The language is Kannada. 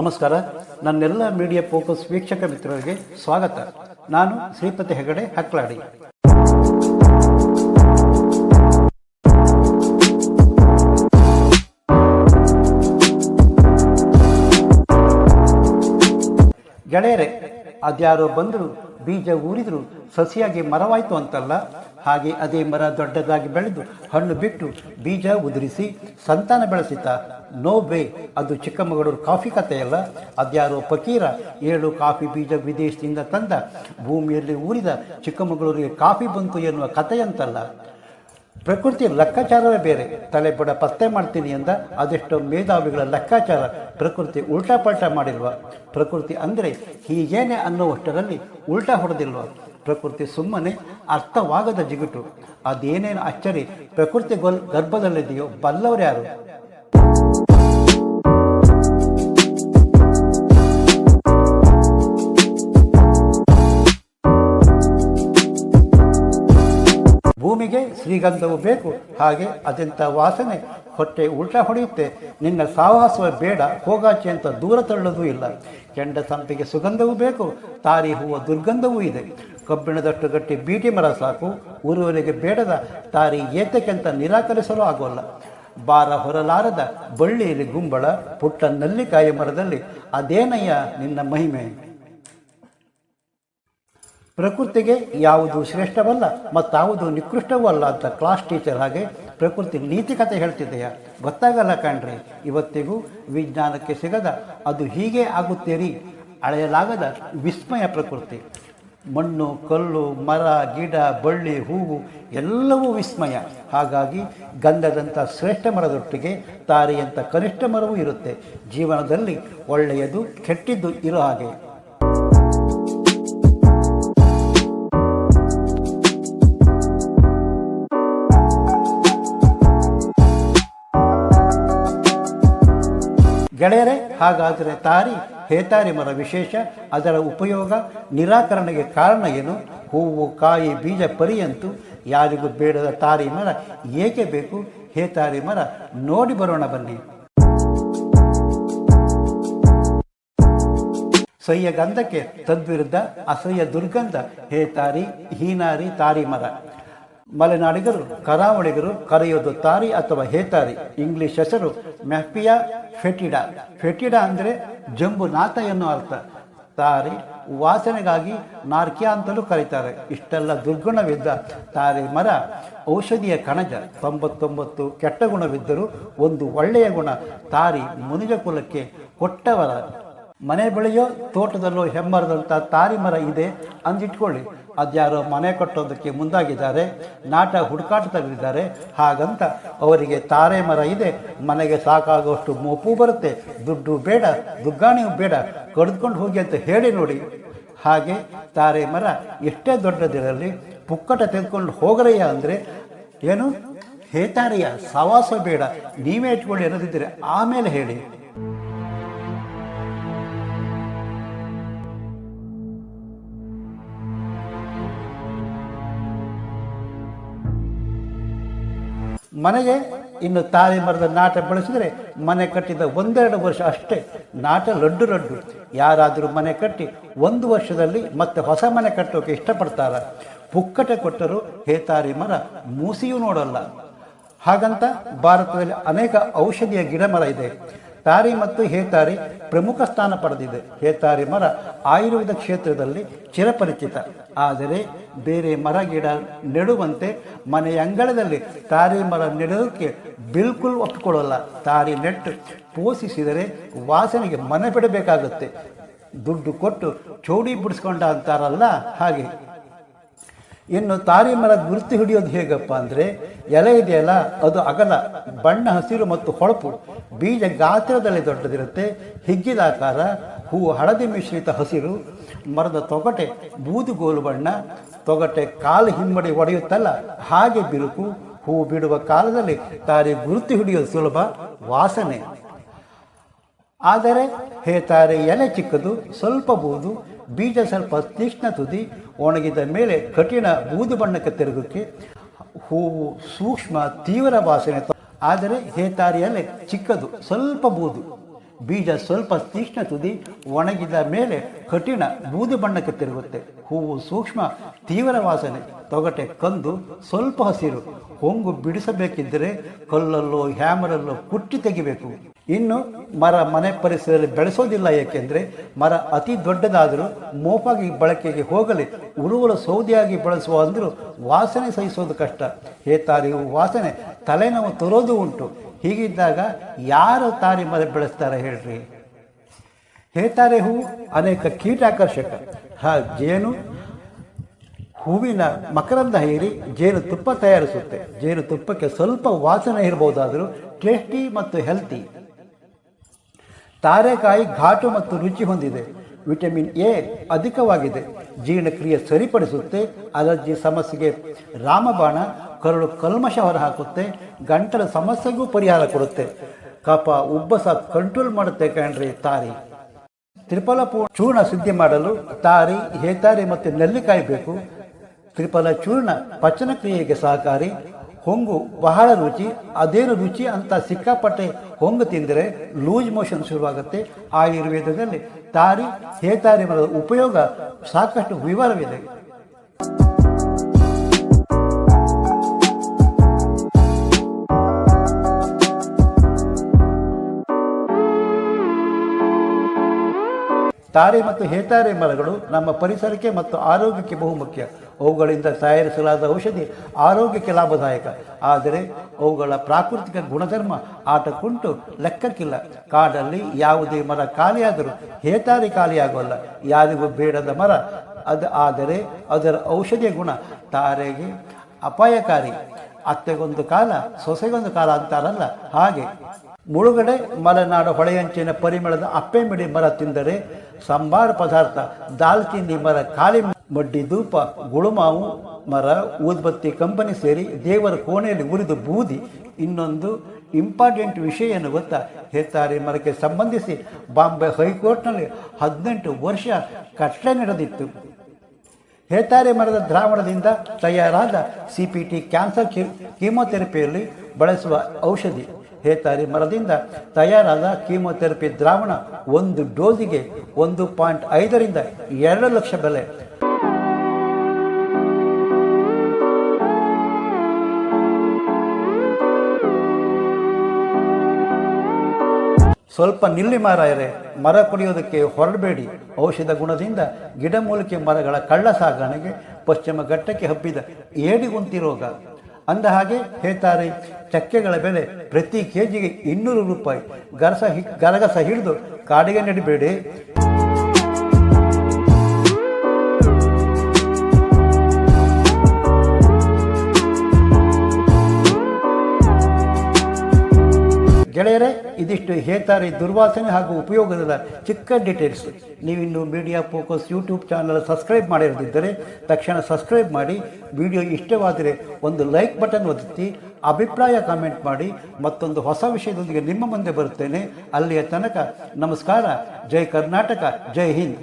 ನಮಸ್ಕಾರ. ನನ್ನೆಲ್ಲ ಮೀಡಿಯಾ ಫೋಕಸ್ ವೀಕ್ಷಕ ಮಿತ್ರರಿಗೆ ಸ್ವಾಗತ. ನಾನು ಶ್ರೀಪತಿ ಹೆಗಡೆ, ಹಕ್ಲಾಡಿ. ಗೆಳೆಯರೆ, ಅದ್ಯಾರೋ ಬಂದರು, ಬೀಜ ಊರಿದ್ರು, ಸಸಿಯಾಗಿ ಮರವಾಯಿತು ಅಂತಲ್ಲ ಹಾಗೆ ಅದೇ ಮರ ದೊಡ್ಡದಾಗಿ ಬೆಳೆದು ಹಣ್ಣು ಬಿಟ್ಟು ಬೀಜ ಉದುರಿಸಿ ಸಂತಾನ ಬೆಳೆಸಿತ ನೋ ಬೇ ಅದು ಚಿಕ್ಕಮಗಳೂರು ಕಾಫಿ ಕಥೆಯಲ್ಲ? ಅದ್ಯಾರೋ ಫಕೀರ ಏಳು ಕಾಫಿ ಬೀಜ ವಿದೇಶದಿಂದ ತಂದ, ಭೂಮಿಯಲ್ಲಿ ಊರಿದ ಚಿಕ್ಕಮಗಳೂರಿಗೆ ಕಾಫಿ ಬಂತು ಎನ್ನುವ ಕಥೆಯಂತಲ್ಲ. ಪ್ರಕೃತಿ ಲೆಕ್ಕಾಚಾರವೇ ಬೇರೆ. ತಲೆ ಬಡ ಪತ್ತೆ ಮಾಡ್ತೀನಿ ಎಂದ, ಅದೆಷ್ಟೋ ಮೇಧಾವಿಗಳ ಲೆಕ್ಕಾಚಾರ ಪ್ರಕೃತಿ ಉಲ್ಟಾ ಪಲ್ಟಾ ಮಾಡಿಲ್ವ. ಪ್ರಕೃತಿ ಅಂದರೆ ಹೀಗೇನೆ ಅನ್ನುವಷ್ಟರಲ್ಲಿ ಉಲ್ಟಾ ಹೊಡೆದಿಲ್ವ. ಪ್ರಕೃತಿ ಸುಮ್ಮನೆ ಅರ್ಥವಾಗದ ಜಿಗುಟು. ಅದೇನೇನು ಅಚ್ಚರಿ, ಪ್ರಕೃತಿ ಗೊಲ್ ಗರ್ಭದಲ್ಲಿದೆಯೋ ಬಲ್ಲವರು ಯಾರು? ಭೂಮಿಗೆ ಶ್ರೀಗಂಧವು ಬೇಕು, ಹಾಗೆ ಅದೆಂಥ ವಾಸನೆ, ಹೊಟ್ಟೆ ಉಲ್ಟಾ ಹೊಡೆಯುತ್ತೆ. ನಿನ್ನ ಸಾಹಸವ ಬೇಡ, ಹೋಗಾಚೆ ಅಂತ ದೂರ ತಳ್ಳೋದು ಇಲ್ಲ. ಕೆಂಡ ಸಂಪಿಗೆ ಸುಗಂಧವೂ ಬೇಕು, ತಾರಿ ಹೂವು ದುರ್ಗಂಧವೂ ಇದೆ. ಕಬ್ಬಿಣದಷ್ಟು ಗಟ್ಟಿ ಬೀಟಿ ಮರ ಸಾಕು ಊರುವರೆಗೆ ಬೇಡದ ತಾರಿ ಏತಕ್ಕೆ ಅಂತ ನಿರಾಕರಿಸಲು ಆಗೋಲ್ಲ. ಬಾರ ಹೊರಲಾರದ ಬಳ್ಳಿಯಲ್ಲಿ ಗುಂಬಳ, ಪುಟ್ಟ ನಲ್ಲಿಕಾಯಿ ಮರದಲ್ಲಿ ಅದೇನಯ್ಯ ನಿನ್ನ ಮಹಿಮೆ? ಪ್ರಕೃತಿಗೆ ಯಾವುದು ಶ್ರೇಷ್ಠವಲ್ಲ ಮತ್ತಾವುದು ನಿಕೃಷ್ಟವೂ ಅಲ್ಲ ಅಂತ ಕ್ಲಾಸ್ ಟೀಚರ್ ಹಾಗೆ ಪ್ರಕೃತಿ ನೀತಿ ಕಥೆ ಹೇಳ್ತಿದೆಯಾ? ಗೊತ್ತಾಗಲ್ಲ ಕಾಣ್ರಿ, ಇವತ್ತಿಗೂ ವಿಜ್ಞಾನಕ್ಕೆ ಸಿಗದ ಅದು ಹೀಗೆ ಆಗುತ್ತೀರಿ, ಅಳೆಯಲಾಗದ ವಿಸ್ಮಯ ಪ್ರಕೃತಿ. ಮಣ್ಣು, ಕಲ್ಲು, ಮರ, ಗಿಡ, ಬಳ್ಳಿ, ಹೂವು ಎಲ್ಲವೂ ವಿಸ್ಮಯ. ಹಾಗಾಗಿ ಗಂಧದಂಥ ಶ್ರೇಷ್ಠ ಮರದೊಟ್ಟಿಗೆ ತಾರಿಯಂಥ ಕನಿಷ್ಠ ಮರವೂ ಇರುತ್ತೆ. ಜೀವನದಲ್ಲಿ ಒಳ್ಳೆಯದು, ಕೆಟ್ಟಿದ್ದು ಇರೋ ಹಾಗೆ. ಗೆಳೆಯರೆ, ಹಾಗಾದರೆ ತಾರಿ ಹೇತಾರಿ ಮರ ವಿಶೇಷ, ಅದರ ಉಪಯೋಗ ನಿರಾಕರಣೆಗೆ ಕಾರಣ ಏನು? ಹೂವು, ಕಾಯಿ, ಬೀಜ ಪರಿಯಂತೂ ಯಾರಿಗೂ ಬೇಡದ ತಾರಿ ಮರ ಏಕೆ ಬೇಕು? ಹೇತಾರಿ ಮರ ನೋಡಿ ಬರೋಣ ಬನ್ನಿ. ಸಹ್ಯ ಗಂಧಕ್ಕೆ ತದ್ವಿರುದ್ಧ, ಅಸಹ್ಯ ದುರ್ಗಂಧ, ಹೇತಾರಿ, ಹೀನಾರಿ, ತಾರಿ ಮರ. ಮಲೆನಾಡಿಗರು, ಕರಾವಳಿಗರು ಕರೆಯೋದು ತಾರಿ ಅಥವಾ ಹೇತಾರಿ. ಇಂಗ್ಲಿಷ್ ಹೆಸರು ಮ್ಯಾಪಿಯಾ ಫೆಟಿಡಾ. ಫೆಟಿಡಾ ಅಂದರೆ ಜಂಬುನಾಥ ಎನ್ನುವ ಅರ್ಥ. ತಾರಿ ವಾಸನೆಗಾಗಿ ನಾರ್ಕಿಯಾ ಅಂತಲೂ ಕರೀತಾರೆ. ಇಷ್ಟೆಲ್ಲ ದುರ್ಗುಣವಿದ್ದ ತಾರಿ ಮರ ಔಷಧಿಯ ಕಣಜ. ತೊಂಬತ್ತೊಂಬತ್ತು ಕೆಟ್ಟ ಗುಣವಿದ್ದರೂ ಒಂದು ಒಳ್ಳೆಯ ಗುಣ. ತಾರಿ ಮುನಿಜ ಕುಲಕ್ಕೆ ಕೊಟ್ಟವರ ಮನೆ ಬೆಳೆಯೋ, ತೋಟದಲ್ಲೋ ಹೆಮ್ಮರದಂಥ ತಾರಿ ಮರ ಇದೆ ಅಂದಿಟ್ಕೊಳ್ಳಿ. ಅದ್ಯಾರೋ ಮನೆ ಕಟ್ಟೋದಕ್ಕೆ ಮುಂದಾಗಿದ್ದಾರೆ, ನಾಟ ಹುಡುಕಾಟದಲ್ಲಿದ್ದಾರೆ, ಹಾಗಂತ ಅವರಿಗೆ ತಾರೆ ಮರ ಇದೆ, ಮನೆಗೆ ಸಾಕಾಗುವಷ್ಟು ಮೋಪು ಬರುತ್ತೆ, ದುಡ್ಡು ಬೇಡ ದುಗ್ಗಾಣಿಯೂ ಬೇಡ, ಕಡಿದುಕೊಂಡು ಹೋಗಿ ಅಂತ ಹೇಳಿ ನೋಡಿ. ಹಾಗೆ ತಾರೆ ಮರ ಎಷ್ಟೇ ದೊಡ್ಡದಿರಲಿ, ಪುಕ್ಕಟ ತೆಗೆದುಕೊಂಡು ಹೋಗಲಯ್ಯ ಅಂದರೆ ಏನು? ಹೇತಾರೆಯ ಸವಾಸ ಬೇಡ, ನೀವೇ ಇಟ್ಕೊಂಡು ಅನ್ನೋದಿದ್ದರೆ ಆಮೇಲೆ ಹೇಳಿ. ಮನೆಗೆ ಇನ್ನು ತಾಳಿ ಮರದ ನಾಟ ಬಳಸಿದರೆ ಮನೆ ಕಟ್ಟಿದ ಒಂದೆರಡು ವರ್ಷ ಅಷ್ಟೇ. ನಾಟ ಲಡ್ಡು ಲಡ್ಡು. ಯಾರಾದರೂ ಮನೆ ಕಟ್ಟಿ ಒಂದು ವರ್ಷದಲ್ಲಿ ಮತ್ತೆ ಹೊಸ ಮನೆ ಕಟ್ಟೋಕೆ ಇಷ್ಟಪಡ್ತಾರ? ಪುಕ್ಕಟೆ ಕೊಟ್ಟರು ಹೇತಾರಿ ಮರ ಮೂಸಿಯೂ ನೋಡಲ್ಲ. ಹಾಗಂತ ಭಾರತದಲ್ಲಿ ಅನೇಕ ಔಷಧಿಯ ಗಿಡ ಮರ ಇದೆ. ತಾರಿ ಮತ್ತು ಹೇತಾರಿ ಪ್ರಮುಖ ಸ್ಥಾನ ಪಡೆದಿದೆ. ಹೇತಾರಿ ಮರ ಆಯುರ್ವೇದ ಕ್ಷೇತ್ರದಲ್ಲಿ ಚಿರಪರಿಚಿತ. ಆದರೆ ಬೇರೆ ಮರ ಗಿಡ ನೆಡುವಂತೆ ಮನೆಯ ಅಂಗಳದಲ್ಲಿ ತಾರಿ ಮರ ನೆಡೋದಕ್ಕೆ ಬಿಲ್ಕುಲ್ ಒಪ್ಪಿಕೊಳ್ಳಲ್ಲ. ತಾರಿ ನೆಟ್ಟು ಪೋಷಿಸಿದರೆ ವಾಸನೆಗೆ ಮನೆ ಬಿಡಬೇಕಾಗುತ್ತೆ ದುಡ್ಡು ಕೊಟ್ಟು ಚೌಡಿ ಬಿಡಿಸ್ಕೊಂಡ ಅಂತಾರಲ್ಲ ಹಾಗೆ. ಇನ್ನು ತಾರಿ ಮರ ಗುರುತು ಹಿಡಿಯೋದು ಹೇಗಪ್ಪ ಅಂದರೆ ಎಲೆ ಇದೆಯಲ್ಲ, ಅದು ಅಗಲ, ಬಣ್ಣ, ಹಸಿರು ಮತ್ತು ಹೊಳಪು, ಬೀಜ ಗಾತ್ರದಲ್ಲಿ ದೊಡ್ಡದಿರುತ್ತೆ ಹಿಗ್ಗಿದಾಕಾರ ಹೂವು ಹಳದಿ ಮಿಶ್ರಿತ ಹಸಿರು, ಮರದ ತೊಗಟೆ ಬೂದುಗೋಲು ಬಣ್ಣ, ತೊಗಟೆ ಕಾಲು ಹಿಮ್ಮಡಿ ಒಡೆಯುತ್ತಲ್ಲ, ಹಾಗೆ ಬಿರುಕು, ಹೂವು ಬಿಡುವ ಕಾಲದಲ್ಲಿ ತಾರಿ ಗುರುತು ಹಿಡಿಯೋದು ಸುಲಭ, ವಾಸನೆ. ಆದರೆ ಹೇತಾರೆ ಎಲೆ ಚಿಕ್ಕದು, ಸ್ವಲ್ಪ ಬೂದು, ಬೀಜ ಸ್ವಲ್ಪ ತೀಕ್ಷ್ಣ ತುದಿ, ಒಣಗಿದ ಮೇಲೆ ಕಠಿಣ ಬೂದು ಬಣ್ಣಕ್ಕೆ ತಿರುಗಕ್ಕೆ, ಹೂವು ಸೂಕ್ಷ್ಮ, ತೀವ್ರ ವಾಸನೆ ಆದರೆ ಹೇತಾರಿ ಎಲೆ ಚಿಕ್ಕದು, ಸ್ವಲ್ಪ ಬೂದು, ಬೀಜ ಸ್ವಲ್ಪ ತೀಕ್ಷ್ಣ ತುದಿ, ಒಣಗಿದ ಮೇಲೆ ಕಠಿಣ ಬೂದು ಬಣ್ಣಕ್ಕೆ ತಿರುಗುತ್ತೆ. ಹೂವು ಸೂಕ್ಷ್ಮ, ತೀವ್ರ ವಾಸನೆ, ತೊಗಟೆ ಕಂದು, ಸ್ವಲ್ಪ ಹಸಿರು, ಹೊಂಗು ಬಿಡಿಸಬೇಕಿದ್ದರೆ ಕಲ್ಲಲ್ಲೋ, ಹ್ಯಾಮರಲ್ಲೋ ಕುಟ್ಟಿ ತೆಗಿಬೇಕು. ಇನ್ನು ಮರ ಮನೆ ಪರಿಸರದಲ್ಲಿ ಬೆಳೆಸೋದಿಲ್ಲ, ಏಕೆಂದರೆ ಮರ ಅತಿ ದೊಡ್ಡದಾದರೂ ಮೋಪಾಗಿ ಬಳಕೆಗೆ ಹೋಗಲಿ, ಉರುವಲು ಸೌದೆಯಾಗಿ ಬಳಸುವ ಅಂದರೂ ವಾಸನೆ ಸಹಿಸೋದು ಕಷ್ಟ. ಹೇತಾರಿ ಹೂ ವಾಸನೆ, ತಲೆನೋವು ತರೋದು ಉಂಟು. ಹೀಗಿದ್ದಾಗ ಯಾರು ತಾರಿ ಮರ ಬೆಳೆಸ್ತಾರೆ ಹೇಳ್ರಿ? ಹೇತಾರೆ ಹೂವು ಅನೇಕ ಕೀಟಾಕರ್ಷಕ. ಹ, ಜೇನು, ಹೂವಿನ ಮಕರಂದ ಹೇರಿ ಜೇನು ತುಪ್ಪ ತಯಾರಿಸುತ್ತೆ. ಜೇನು ತುಪ್ಪಕ್ಕೆ ಸ್ವಲ್ಪ ವಾಸನೆ ಇರಬಹುದಾದರೂ ಟೇಸ್ಟಿ ಮತ್ತು ಹೆಲ್ತಿ. ತಾರೆಕಾಯಿ ಘಾಟು ಮತ್ತು ರುಚಿ ಹೊಂದಿದೆ. ವಿಟಮಿನ್ ಎ ಅಧಿಕವಾಗಿದೆ. ಜೀರ್ಣಕ್ರಿಯೆ ಸರಿಪಡಿಸುತ್ತೆ. ಅಲರ್ಜಿ ಸಮಸ್ಯೆಗೆ ರಾಮಬಾಣ, ಕರಳು ಕಲ್ಮಶ ಹೊರಹಾಕುತ್ತೆ. ಗಂಟಲ ಸಮಸ್ಯೆಗೂ ಪರಿಹಾರ ಕೊಡುತ್ತೆ. ಕಪ ಉಬ್ಬಸ ಕಂಟ್ರೋಲ್ ಮಾಡುತ್ತೆ ಕಣ್ರಿ ತಾರಿ. ತ್ರಿಫಲ ಚೂರ್ಣ ಸಿದ್ಧಿ ಮಾಡಲು ತಾರಿ, ಹೇತಾರಿ ಮತ್ತು ನೆಲ್ಲಿಕಾಯಿ ಬೇಕು. ತ್ರಿಫಲ ಚೂರ್ಣ ಪಚನ ಕ್ರಿಯೆಗೆ ಸಹಕಾರಿ. ಹೊಂಗು ಬಹಳ ರುಚಿ, ಅದೇನು ರುಚಿ ಅಂತ ಸಿಕ್ಕಾಪಟ್ಟೆ ಹೊಂಗು ತಿಂದರೆ ಲೂಸ್ ಮೋಷನ್ ಶುರುವಾಗುತ್ತೆ. ಆಯುರ್ವೇದದಲ್ಲಿ ತಾರಿ ಹೇತಾರಿ ಮರದ ಉಪಯೋಗ ಸಾಕಷ್ಟು ವಿವರವಿದೆ. ತಾರೆ ಮತ್ತು ಹೇತಾರೆ ಮರಗಳು ನಮ್ಮ ಪರಿಸರಕ್ಕೆ ಮತ್ತು ಆರೋಗ್ಯಕ್ಕೆ ಬಹುಮುಖ್ಯ ಅವುಗಳಿಂದ ತಯಾರಿಸಲಾದ ಔಷಧಿ ಆರೋಗ್ಯಕ್ಕೆ ಲಾಭದಾಯಕ. ಆದರೆ ಅವುಗಳ ಪ್ರಾಕೃತಿಕ ಗುಣಧರ್ಮ ಆಟಕ್ಕುಂಟು, ಲೆಕ್ಕಕ್ಕಿಲ್ಲ. ಕಾಡಲ್ಲಿ ಯಾವುದೇ ಮರ ಖಾಲಿಯಾದರೂ ಹೇತಾರಿ ಖಾಲಿಯಾಗೋಲ್ಲ ಯಾರಿಗೂ ಬೇಡದ ಮರ ಅದು ಆದರೆ ಅದರ ಔಷಧಿಯ ಗುಣ ತಾರೆಗೆ ಅಪಾಯಕಾರಿ. ಅತ್ತೆಗೊಂದು ಕಾಲ, ಸೊಸೆಗೊಂದು ಕಾಲ ಅಂತಾರಲ್ಲ. ಹಾಗೆ ಮುಳುಗಡೆ ಮಲೆನಾಡು ಹೊಳೆಯಂಚಿನ ಪರಿಮಳದ ಅಪ್ಪೆಮಿಡಿ ಮರ ತಿಂದರೆ ಸಂಬಾರ ಪದಾರ್ಥ, ದಾಲ್ಚಿನ್ನಿ ಮರ ಖಾಲಿ ಮಡ್ಡಿ ಧೂಪ, ಗುಳುಮಾವು, ಮರ, ಊದ್ಬತ್ತಿ ಕಂಪನಿ ಸೇರಿ ದೇವರ ಕೋಣೆಯಲ್ಲಿ ಉರಿದು ಬೂದಿ ಇನ್ನೊಂದು ಇಂಪಾರ್ಟೆಂಟ್ ವಿಷಯ ಏನು ಗೊತ್ತಾ? ಮರಕ್ಕೆ ಸಂಬಂಧಿಸಿ ಬಾಂಬೆ ಹೈಕೋರ್ಟ್ನಲ್ಲಿ ಹದಿನೆಂಟು ವರ್ಷ ಕಷ್ಟ ನಡೆದಿತ್ತು. ಹೇತಾರೆ ಮರದ ದ್ರಾವಣದಿಂದ ತಯಾರಾದ ಸಿ ಪಿ ಟಿ ಕ್ಯಾನ್ಸರ್ ಕೀಮೋಥೆರಪಿಯಲ್ಲಿ ಬಳಸುವ ಔಷಧಿ. ಹೇತಾರಿ ಮರದಿಂದ ತಯಾರಾದ ಕೀಮೋಥೆರಪಿ ದ್ರಾವಣ ಒಂದು ಡೋಸಿಗೆ ಒಂದು ಪಾಯಿಂಟ್ ಐದರಿಂದ ಎರಡು ಲಕ್ಷ ಬೆಲೆ. ಸ್ವಲ್ಪ ನಿಲ್ಲಿ ಮಾರಾಯರೆ, ಮರ ಕುಡಿಯೋದಕ್ಕೆ ಹೊರಡಬೇಡಿ. ಔಷಧ ಗುಣದಿಂದ ಗಿಡಮೂಲಿಕೆ ಮರಗಳ ಕಳ್ಳ ಸಾಗಣೆಗೆ ಪಶ್ಚಿಮ ಘಟ್ಟಕ್ಕೆ ಹಬ್ಬಿದ ಏಡಿಗುಂತಿ ರೋಗ. ಅಂದ ಹಾಗೆ ಹೇಳ್ತಾರೆ ಚಕ್ಕೆಗಳ ಬೆಲೆ ಪ್ರತಿ ಕೆಜಿಗೆ ಇನ್ನೂರು ರೂಪಾಯಿ. ಗರಸ ಗರಗಸ ಹಿಡಿದು ಕಾಡಿಗೆ ನಡಿಬೇಡಿ. ಗೆಳೆಯರೇ, ಇದಿಷ್ಟು ಹೇಳ್ತಾರೆ, ದುರ್ವಾಸನೆ ಹಾಗೂ ಉಪಯೋಗದ ಚಿಕ್ಕ ಡೀಟೇಲ್ಸ್ ನೀವಿನ್ನು media focus YouTube channel subscribe ಮಾಡಿರದಿದ್ದರೆ, ತಕ್ಷಣ ಸಬ್ಸ್ಕ್ರೈಬ್ ಮಾಡಿ ವಿಡಿಯೋ ಇಷ್ಟವಾದರೆ ಒಂದು ಲೈಕ್ ಬಟನ್ ಒತ್ತಿ, ಅಭಿಪ್ರಾಯ ಕಾಮೆಂಟ್ ಮಾಡಿ, ಮತ್ತೊಂದು ಹೊಸ ವಿಷಯದೊಂದಿಗೆ ನಿಮ್ಮ ಮುಂದೆ ಬರುತ್ತೇನೆ. ಅಲ್ಲಿಯ ತನಕ ನಮಸ್ಕಾರ, ಜೈ ಕರ್ನಾಟಕ, ಜೈ ಹಿಂದ್.